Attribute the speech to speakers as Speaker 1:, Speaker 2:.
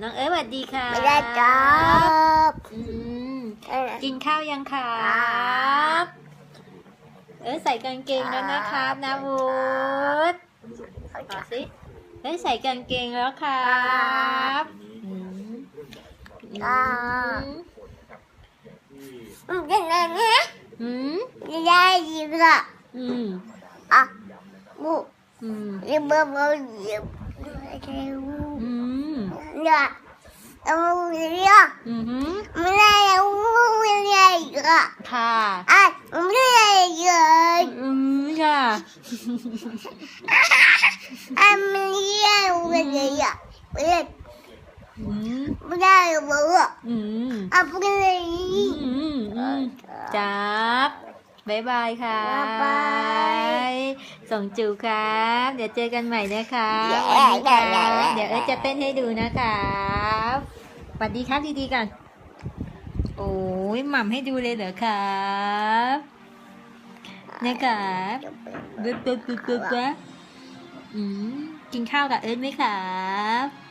Speaker 1: น้องเอ๋สวัสดีค่ะ
Speaker 2: ไม่ได้จับ
Speaker 1: อืม
Speaker 2: เออ
Speaker 1: กินข้าวยังครับเอ๋ใส่กางเกงแล้วนะครับนาวุฒบอกสิเอ๋ใส่กางเกงแล้วครับอืมอืม
Speaker 2: มันเป็นอะไรนะ
Speaker 1: อืม
Speaker 2: ไม่ได้ยินละ
Speaker 1: อืม
Speaker 2: อะบุ
Speaker 1: อืม
Speaker 2: ยิบเบอร์เบอร์ยิบไม่ใช่บุ
Speaker 1: อืม
Speaker 2: เนี่ยเอาเนี่ย
Speaker 1: อืมหืม
Speaker 2: ไม่ได้เอาไม่ได้อีกอะ
Speaker 1: ค่ะ
Speaker 2: อะไม่ได้เย
Speaker 1: อืมค่ะ
Speaker 2: อะไม่ได้ไม่ได้อะไม่ได้
Speaker 1: อืม
Speaker 2: ไม่ได้เบอร์
Speaker 1: อืม
Speaker 2: อะไม่ได้
Speaker 1: อืมอืมอืมจับบ๊ายบายค่ะ
Speaker 2: บ๊ายบาย
Speaker 1: ส่งจูครับ เดี๋ยวเจอกันใหม่นะครับ
Speaker 2: แย่
Speaker 1: วันนี้ครับ
Speaker 2: แย่แย่
Speaker 1: เดี๋ยวเอิร์ธจะเต้นให้ดูนะครับสวัสดีครับดีๆกัน โอ้ยหม่ำให้ดูเลยเหรอครับนะครับปึ๊บปึ๊บปึ๊บปึ๊บปึ๊บอืมกินข้าวกับเอิร์ธไหมครับ